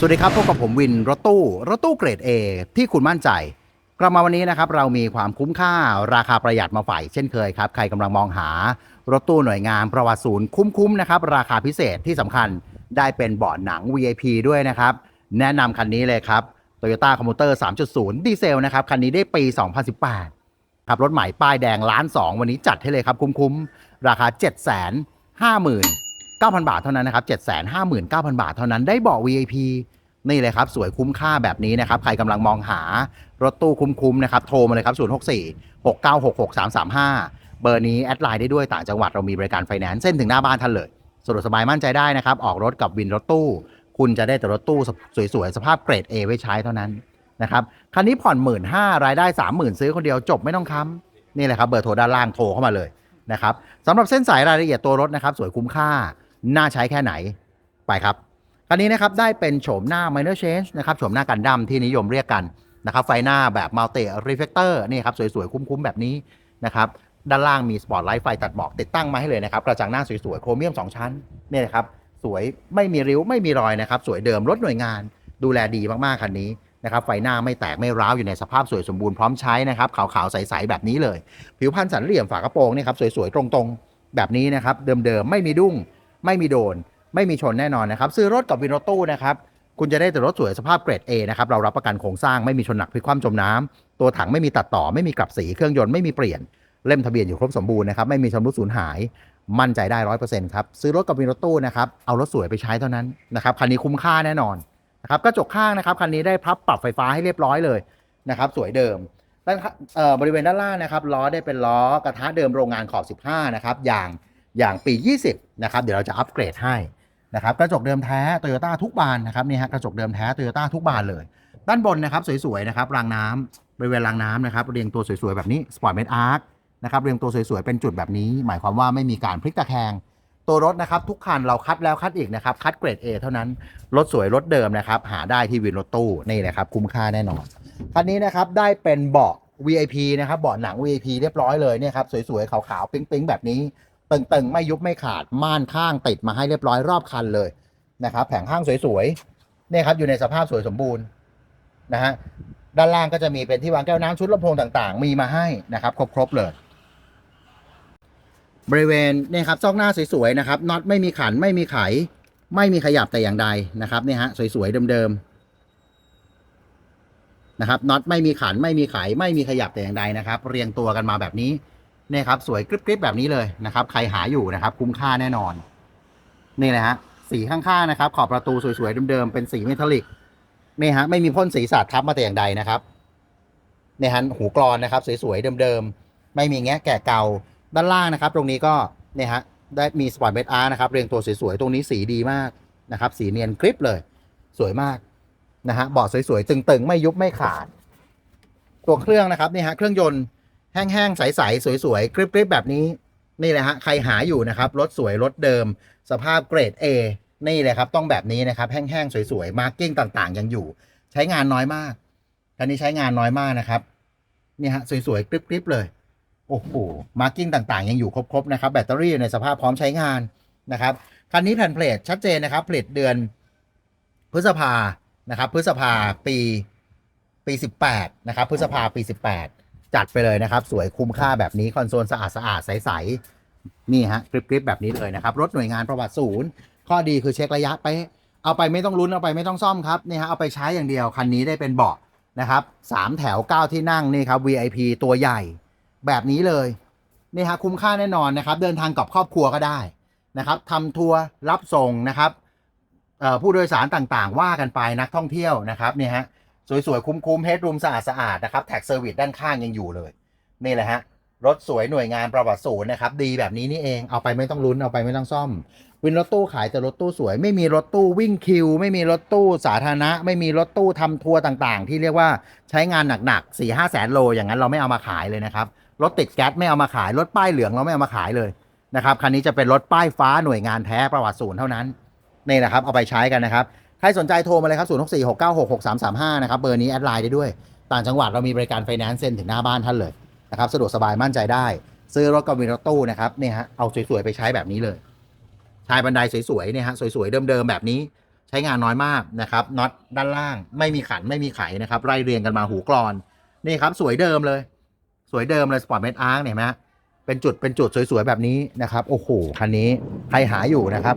สวัสดีครับพบกับผมวินรถตู้รถตู้เกรด A ที่คุณมั่นใจกลับมาวันนี้นะครับเรามีความคุ้มค่าราคาประหยัดมาฝ่ายเช่นเคยครับใครกำลังมองหารถตู้หน่วยงานประวัติศูนย์คุ้มๆนะครับราคาพิเศษที่สำคัญได้เป็นเบาะหนัง VIP ด้วยนะครับแนะนำคันนี้เลยครับ Toyota c o m m u t e r 3.0 ดีเซลนะครับคันนี้ได้ปี 2018ครับรถใหม่ป้ายแดงล้านสองวันนี้จัดให้เลยครับคุ้มๆราคา 7 5 9 0 0 0 บาทเท่านั้นนะครับ 7 5 9 0 0 0 บาทเท่านั้นได้เบาะ VIP นี่เลยครับ สวยคุ้มค่าแบบนี้นะครับ ใครกำลังมองหารถตู้คุ้มๆนะครับ โทรมาเลยครับ 064 696 6335 เบอร์นี้แอดไลน์ได้ด้วยต่างจังหวัดเรามีบริการไฟแนนซ์เส้นถึงหน้าบ้านท่านเลยสะดวกสบายมั่นใจได้นะครับ ออกรถกับวินรถตู้ คุณจะได้แต่รถตู้สวยๆสภาพเกรด A ไว้ใช้เท่านั้นนะครับคันนี้ผ่อนหมื่นห้ารายได้สามหมื่นซื้อคนเดียวจบไม่ต้องค้ำนี่แหละครับเบอร์โทรด้านล่างโทรเข้ามาเลยนะครับสำหรับเส้นสายรายละเอียดตัวรถนะครับ สวยคุ้มค่า น่าใช้แค่ไหนไปครับคันนี้นะครับได้เป็นโฉมหน้า minor change นะครับโฉมหน้ากันดั้มที่นิยมเรียกกันนะครับไฟหน้าแบบ multi reflector นี่ครับสวยๆ คุ้มๆ แบบนี้นะครับด้านล่างมีสปอตไลท์ไฟตัดหมอกติดตั้งมาให้เลยนะครับกระจังหน้าสวยๆ โครเมียม 2 ชั้นนี่นะครับสวยไม่มีริ้วไม่มีรอยนะครับสวยเดิมรถหน่วยงาน ดูแลดีมากๆคันนี้นะครับไฟหน้าไม่แตกไม่ร้าวอยู่ในสภาพสวยสมบูรณ์พร้อมใช้นะครับขาวๆใสๆแบบนี้เลย ผิวพรรณสันเหลี่ยมฝากระโปรงนี่ครับสวยๆตรงๆ แบบนี้นะครับเดิมๆไม่มีดุ้ง ไม่มีโดน ไม่มีชนแน่นอนนะครับซื้อรถกับวินรถตู้นะครับคุณจะได้แต่รถสวยสภาพเกรด A นะครับเรารับประกันโครงสร้างไม่มีชนหนักพลิกคว่ำจมน้ำตัวถังไม่มีตัดต่อไม่มีกลับสีเครื่องยนต์ไม่มีเปลี่ยนเล่มทะเบียนอยู่ครบสมบูรณ์นะครับไม่มีชำรุดสูญหายมั่นใจได้ร้อยเปอร์เซ็นต์ครับซื้อรถกับวินรถตู้นะครับเอารถสวยไปใช้เท่านั้นนะครับคันนี้คุ้มค่าแน่นอนนะครับกระจกข้างนะครับคันนี้ได้พับปรับไฟฟ้าให้เรียบร้อยเลยนะครับสวยเดิมด้านบริเวณด้านล่างนะครับล้อได้เป็นล้อกระทะเดิมโรงงานขอบ 15 นะครับอย่าง อย่างปี 20 นะครับ เดี๋ยวเราจะอัปเกรดให้นะครับกระจกเดิมแท้โตโยต้าทุกบานนะครับนี่ฮะกระจกเดิมแท้โตโยต้าทุกบานเลย ด้านบนนะครับสวยๆนะครับรางน้ำบริเวณรางน้ำนะครับเรียงตัวสวยๆแบบนี้สปอร์ตเมดอาร์คนะครับเรียงตัวสวยๆเป็นจุดแบบนี้ หมายความว่าไม่มีการพลิกตะแคงตัวรถนะครับทุกคันเราคัดแล้วคัดอีกนะครับคัดเกรด A เท่านั้น รถสวยรถเดิมนะครับหาได้ที่วินรถตู้นี่แหละครับคุ้มค่าแน่นอนคันนี้นะครับได้เป็นเบาะ VIP นะครับเบาะหนัง VIP เรียบร้อยเลยเนี่ยครับสวยๆขาวๆปิ๊งๆแบบนี้ ตึงๆ ไม่ยุบไม่ขาดม่านข้างติดมาให้เรียบร้อยรอบคันเลยนะครับ แผงข้างสวยๆเนี่ยครับอยู่ในสภาพสวยสมบูรณ์นะฮะด้านล่างก็จะมีเป็นที่วางแก้วน้ำชุดลำโพงต่างๆ มีมาให้นะครับ ครบๆเลย บริเวณเนี่ยครับซอกหน้าสวยๆนะครับน็อตไม่มีขันไม่มีไข ไม่มีขยับแต่อย่างใดนะครับเนี่ยฮะสวยๆเดิมๆนะครับน็อตไม่มีขันไม่มีไข ไม่มีขยับแต่อย่างใดนะครับ เรียงตัวกันมาแบบนี้ เนี่ยครับสวยกริบๆแบบนี้เลยนะครับ ใครหาอยู่นะครับ คุ้มค่าแน่นอน นี่นะฮะสีข้างๆนะครับ ขอบประตูสวยๆเดิมๆเป็นสีเมทัลลิกนี่ฮะไม่มีพ่นสีสาดทับมาแต่อย่างใดนะครับเนี่ยฮะหูกรอนนะครับ สวยๆเดิมๆไม่มีแงะแก่เก่าด้านล่างนะครับ ตรงนี้ก็เนี่ยฮะได้มีสปอร์ตเมทอาร์นะครับเรียงตัวสวยๆตรงนี้สีดีมากนะครับ สีเนียนกริบเลย สวยมากนะฮะเบาะสวยๆตึงๆ ไม่ยุบไม่ขาด ตัวเครื่องนะครับนี่ฮะเครื่องยนต์ แห้งๆ ใสๆ สวยๆ กริบๆ แบบนี้ นี่แหละฮะ ใครหาอยู่นะครับ รถสวย รถเดิม สภาพเกรด A นี่เลยครับ ต้องแบบนี้นะครับ แห้งๆ สวยๆ มาร์กิ้งต่างๆ ยังอยู่ ใช้งานน้อยมากคันนี้ใช้งานน้อยมากนะครับ นี่ฮะ สวยๆ กริบๆ เลย โอ้โห มาร์กิ้งต่างๆ ยังอยู่ครบๆ นะครับ แบตเตอรี่อยู่ในสภาพพร้อมใช้งานนะครับ คันนี้แผ่นเพลทชัดเจนนะครับ เพลทเดือนพฤษภานะครับ พฤษภาปีปี 18 นะครับ พฤษภาปี 18 จัดไปเลยนะครับ สวยคุ้มค่าแบบนี้ คอนโซลสะอาดสะอาดใสๆนี่ฮะกริบๆแบบนี้เลยนะครับ รถหน่วยงานประวัติศูนย์ ข้อดีคือเช็คระยะไป เอาไปไม่ต้องลุ้นเอาไปไม่ต้องซ่อมครับนี่ฮะเอาไปใช้อย่างเดียวคันนี้ได้เป็นเบาะนะครับสามแถว 9 ที่นั่งนี่ครับ VIP ตัวใหญ่แบบนี้เลยนี่ฮะคุ้มค่าแน่นอนนะครับ เดินทางกับครอบครัวก็ได้นะครับทำทัวร์รับส่งนะครับผู้โดยสารต่างๆ ว่ากันไปนักท่องเที่ยวนะครับเนี่ยฮะ สวยๆ คุ้มๆเฮดรูมสะอาดๆนะครับแท็กเซอร์วิสด้านข้างยังอยู่เลย นี่แหละฮะ รถสวยหน่วยงานประวัติศูนย์นะครับ ดีแบบนี้นี่เองเอาไปไม่ต้องลุ้น เอาไปไม่ต้องซ่อม วินรถตู้ขายแต่รถตู้สวย ไม่มีรถตู้วิ่งคิว ไม่มีรถตู้สาธารณะ ไม่มีรถตู้ทำทัวร์ต่างๆ ที่เรียกว่าใช้งานหนักๆ4ี่ห้าแสนโล อย่างนั้นเราไม่เอามาขายเลยนะครับรถติดแก๊สไม่เอามาขาย รถป้ายเหลืองเราไม่เอามาขายเลยนะครับคันนี้จะเป็นรถป้ายฟ้าหน่วยงานแท้ประวัติศูนย์เท่านั้นนี่นะครับเอาไปใช้กันนะครับ ใครสนใจโทรมาเลยครับ0 6 4 6 9 6 6 3 3 5นะครับเบอร์นี้แอดไลน์ได้ด้วย ต่างจังหวัดเรามีบริการไฟแนนซ์เซ็นถึงหน้าบ้านท่านเลยนะครับสะดวกสบายมั่นใจได้ ซื้อรถกับวินรถตู้นะครับเนี่ยฮะเอาสวยๆไปใช้แบบนี้เลยชายบันไดสวยๆเนี่ยฮะสวยๆเดิมๆแบบนี้ใช้งานน้อยมากนะครับน็อตด้านล่างไม่มีขันไม่มีไขนะครับไล่เรียงกันมาหูกรอนนี่ครับสวยเดิมเลย สวยเดิมเลยสปอร์ตเมดอาร์เนี่ยเห็นไหมฮะเป็นจุดเป็นจุดสวยๆแบบนี้นะครับโอ้โหคันนี้ใครหาอยู่นะครับ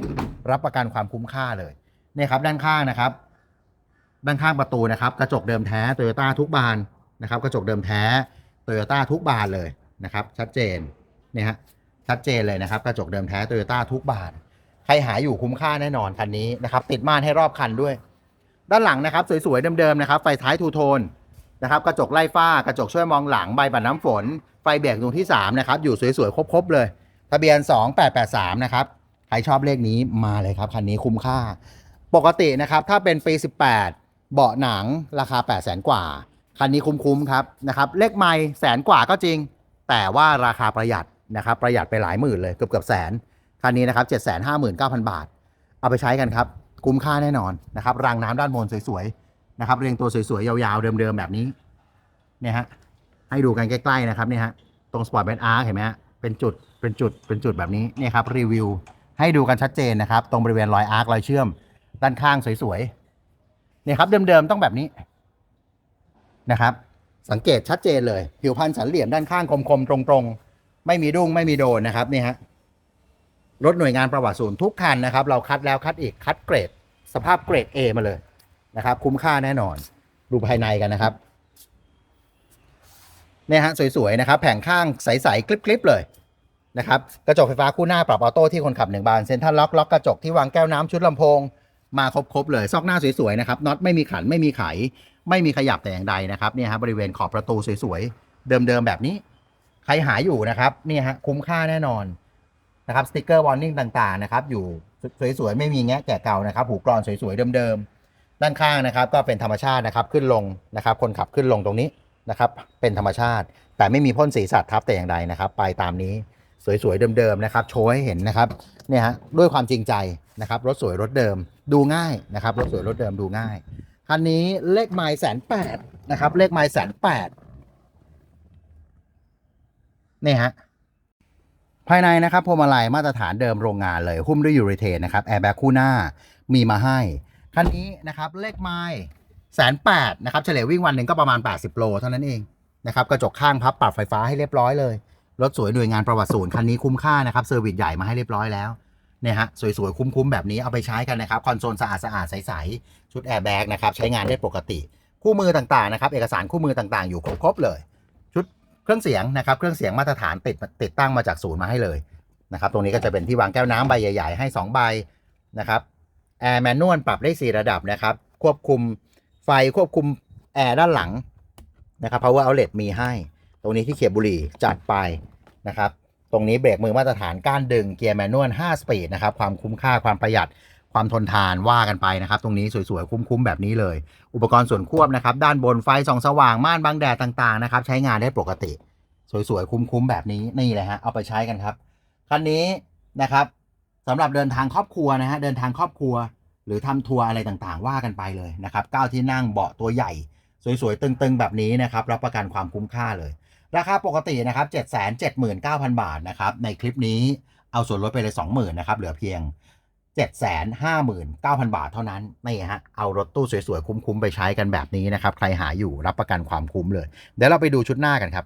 รับประกันความคุ้มค่าเลย นี่ครับด้านข้างนะครับ ด้านข้างประตูนะครับ กระจกเดิมแท้โตโยต้าทุกบานนะครับ กระจกเดิมแท้โตโยต้าทุกบานเลยนะครับ ชัดเจนเนี่ยฮะชัดเจนเลยนะครับ กระจกเดิมแท้โตโยต้าทุกบานใครหาอยู่คุ้มค่าแน่นอนคันนี้นะครับ ติดม่านให้รอบคันด้วย ด้านหลังนะครับ สวยๆเดิมๆนะครับ ไฟท้ายทูโทนนะครับกระจกไล่ฝ้ากระจกช่วยมองหลังใบปัดน้ำฝน ไฟเบรกดวงที่สามนะครับอยู่สวยๆครบๆเลย ทะเบียน 2883นะครับใครชอบเลขนี้มาเลยครับคันนี้คุ้มค่า ปกตินะครับถ้าเป็นปี 18 เบาะหนังราคา 8 0 0 0 0 0กว่า คันนี้คุ้มๆครับนะครับเลขไม่แสนกว่าก็จริง แต่ว่าราคาประหยัดนะครับประหยัดไปหลายหมื่นเลยเกือบเกือบแสน คันนี้นะครับ 759,000 บาท เอาไปใช้กันครับ คุ้มค่าแน่นอนนะครับรางน้ำด้านบนสวยๆนะครับเรียงตัวสวยๆ ยาวๆ เดิมๆ แบบนี้เนี่ยฮะให้ดูกันใกล้ๆนะครับเนี่ยฮะตรงสปอร์ตเบนอาร์เห็นไหมฮะเป็นจุดเป็นจุดเป็นจุดแบบนี้เนี่ยครับรีวิวให้ดูกันชัดเจนนะครับตรงบริเวณรอยอาร์รอยเชื่อม ด้านข้างสวยๆเนี่ยครับเดิมๆต้องแบบนี้นะครับ สังเกตชัดเจนเลย ผิวพันธ์สันเหลี่ยมด้านข้างคมๆตรงๆ ไม่มีดุ้งไม่มีโดนนะครับเนี่ยฮะรถหน่วยงานประวัติศูนย์ทุกคันนะครับ เราคัดแล้วคัดอีกคัดเกรด สภาพเกรด A มาเลยนะครับ คุ้มค่าแน่นอน ดูภายในกันนะครับเนี่ยฮะสวยๆนะครับ แผงข้างใสๆคลิปๆเลยนะครับ กระจกไฟฟ้าคู่หน้าปรับออโต้ที่คนขับหนึ่งบานเซ็นทรัลล็อกล็อกกระจกที่วางแก้วน้ำชุดลำโพง มาครบๆเลย ซอกหน้าสวยๆนะครับน็อตไม่มีขันไม่มีไข ไม่มีขยับแต่อย่างใดนะครับเนี่ยฮะบริเวณขอบประตูสวยๆเดิมๆแบบนี้ ใครหาอยู่นะครับเนี่ยฮะคุ้มค่าแน่นอนนะครับสติกเกอร์วอร์นิ่งต่างๆนะครับอยู่สวยๆไม่มีแงะแกะเก่านะครับหูกรอนสวยๆเดิมๆด้านข้างนะครับ ก็เป็นธรรมชาตินะครับขึ้นลงนะครับ คนขับขึ้นลงตรงนี้นะครับ เป็นธรรมชาติ แต่ไม่มีพ่นสีสัตว์ทับแต่อย่างใดนะครับ ไปตามนี้สวยๆเดิมๆนะครับ โชว์ให้เห็นนะครับเนี่ยฮะด้วยความจริงใจนะครับ รถสวยรถเดิม ดูง่ายนะครับรถสวยรถเดิมดูง่ายคันนี้เลขไมล์แสนแปดนะครับ เลขไมล์แสนแปดนี่ฮะภายในนะครับพวงมาลัยมาตรฐานเดิมโรงงานเลย หุ้มด้วยยูริเทนนะครับแอร์แบ็กคู่หน้ามีมาให้ คันนี้นะครับเลขไมล์แสนแปดนะครับเฉลี่ยวิ่งวันหนึ่งก็ประมาณ 80 โลเท่านั้นเองนะครับกระจกข้างพับปรับไฟฟ้าให้เรียบร้อยเลย รถสวยหน่วยงานประวัติศูนย์คันนี้คุ้มค่านะครับเซอร์วิสใหญ่มาให้เรียบร้อยแล้ว เนี่ยฮะสวยๆ คุ้มๆ แบบนี้เอาไปใช้กันนะครับ คอนโซลสะอาดๆ ใสๆ ชุดแอร์แบ็กนะครับ ใช้งานได้ปกติ คู่มือต่างๆ นะครับ เอกสารคู่มือต่างๆ อยู่ครบๆ เลย ชุดเครื่องเสียงนะครับ เครื่องเสียงมาตรฐานติดติดตั้งมาจากศูนย์มาให้เลยนะครับ ตรงนี้ก็จะเป็นที่วางแก้วน้ำใบใหญ่ ๆ ให้ 2 ใบนะครับแอร์แมนนวลปรับได้ 4 ระดับนะครับ ควบคุมไฟควบคุมแอร์ด้านหลังนะครับ power outlet มีให้ ตรงนี้ที่เขียบบุหรี่จัดไปนะครับ ตรงนี้เบรกมือมาตรฐานก้านดึงเกียร์แมนนวล5สปีดนะครับความคุ้มค่าความประหยัดความทนทานว่ากันไปนะครับ ตรงนี้สวยๆ คุ้มๆ แบบนี้เลย อุปกรณ์ส่วนควบนะครับ ด้านบนไฟส่องสว่างม่านบังแดดต่างๆนะครับ ใช้งานได้ปกติ สวยๆ คุ้มๆ แบบนี้นี่เลยฮะเอาไปใช้กันครับคันนี้นะครับสำหรับเดินทางครอบครัวนะฮะเดินทางครอบครัว หรือทำทัวร์อะไรต่างๆ ว่ากันไปเลยนะครับเก้าที่นั่งเบาะตัวใหญ่ สวยๆ ตึงๆ แบบนี้นะครับรับประกันความคุ้มค่าเลย ราคาปกตินะครับ 779,000 บาทนะครับ ในคลิปนี้เอาส่วนลดไปเลย 20,000นะครับ เหลือเพียง 759,000 บาทเท่านั้นนี่ฮะเอารถตู้สวยๆ คุ้มๆ ไปใช้กันแบบนี้นะครับ ใครหาอยู่รับประกันความคุ้มเลย เดี๋ยวเราไปดูชุดหน้ากันครับ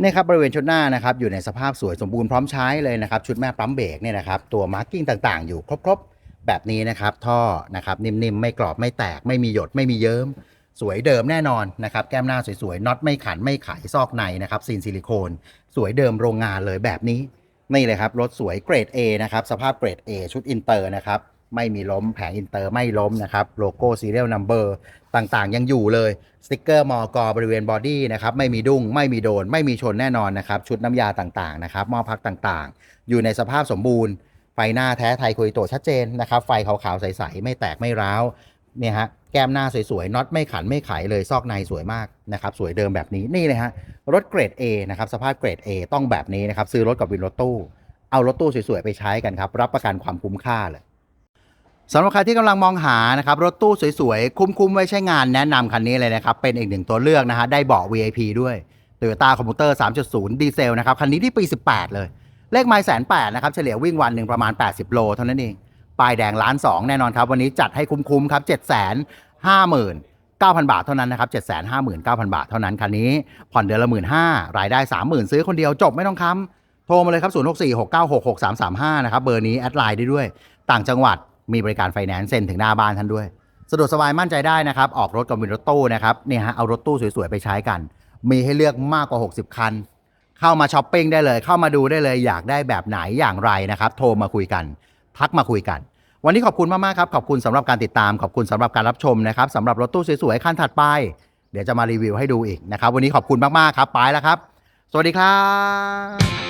นี่ครับบริเวณชุดหน้านะครับอยู่ในสภาพสวยสมบูรณ์พร้อมใช้เลยนะครับ ชุดแม่ปั๊มเบรกเนี่ยนะครับตัวมาร์กิ้งต่างๆ อยู่ครบๆ แบบนี้นะครับ ท่อนะครับนิ่มๆ ไม่กรอบไม่แตกไม่มีหยดไม่มีเยิ้ม สวยเดิมแน่นอนนะครับ แก้มหน้าสวยๆน็อตไม่ขันไม่ไขซอกในนะครับซีนซิลิโคน สวยเดิมโรงงานเลยแบบนี้ นี่เลยครับ รถสวยเกรด A นะครับ สภาพเกรด A ชุดอินเตอร์นะครับ ไม่มีล้มแผงอินเตอร์ไม่ล้มนะครับ โลโก้ซีเรียลนัมเบอร์ต่างๆ ยังอยู่เลยสติกเกอร์มอกบริเวณบอดี้นะครับ ไม่มีดุ้งไม่มีโดน ไม่มีชนแน่นอนนะครับ ชุดน้ำยาต่างๆนะครับหม้อพักต่างๆ อยู่ในสภาพสมบูรณ์ไฟหน้าแท้ไทยคุยโตชัดเจนนะครับ ไฟขาวๆใสๆไม่แตกไม่ร้าว เนี่ยฮะแก้มหน้าสวยๆน็อตไม่ขันไม่ไขเลยซอกในสวยมากนะครับสวยเดิมแบบนี้นี่เลยฮะรถเกรด A นะครับสภาพเกรด A ต้องแบบนี้นะครับซื้อรถกับวินรถตู้ เอารถตู้สวยๆไปใช้กันครับรับประกันความคุ้มค่าเลยสำหรับใครที่กำลังมองหานะครับรถตู้สวยๆ คุ้มๆ ไว้ใช้งานแนะนำคันนี้เลยนะครับ เป็นอีกหนึ่งตัวเลือกนะฮะได้เบาะ VIP ด้วย Toyota Commuter 3.0 ดีเซลนะครับ คันนี้ที่ปี 18 เลย เลขไมล์แสนแปดนะครับ เฉลี่ยวิ่งวันหนึ่งประมาณ 80 โลเท่านั้นเอง ป้ายแดงล้านสองแน่นอนครับ วันนี้จัดให้คุ้มๆครับ7 5 5 0 0 9,000 บาทเท่านั้นนะครับ7 5 9 0 0 0 บาทเท่านั้นคันนี้ ผ่อนเดือนละหมื่นห้ารายได้ 30,000 ซื้อคนเดียวจบไม่ต้องค้ำโทรมาเลยครับ 0 6 4 6 9 6 6 3 3 5 นะครับ เบอร์นี้แอดไลน์ได้ด้วย ต่างจังหวัดมีบริการไฟแนนซ์เซ็นถึงหน้าบ้านท่านด้วย สะดวกสบายมั่นใจได้นะครับ ออกรถกับวินรถตู้นะครับเนี่ยฮะเอารถตู้สวยๆ ไปใช้กัน มีให้เลือกมากกว่า 60 คัน เข้ามาช้อปปิ้งได้เลย เข้ามาดูได้เลยอยากได้แบบไหนอย่างไรนะครับโทรมาคุยกัน ทักมาคุยกัน วันนี้ขอบคุณมากๆครับ ขอบคุณสำหรับการติดตาม ขอบคุณสำหรับการรับชมนะครับสำหรับรถตู้สวยๆคันถัดไป เดี๋ยวจะมารีวิวให้ดูอีกนะครับ วันนี้ขอบคุณมากๆครับ ไปแล้วครับ สวัสดีครับ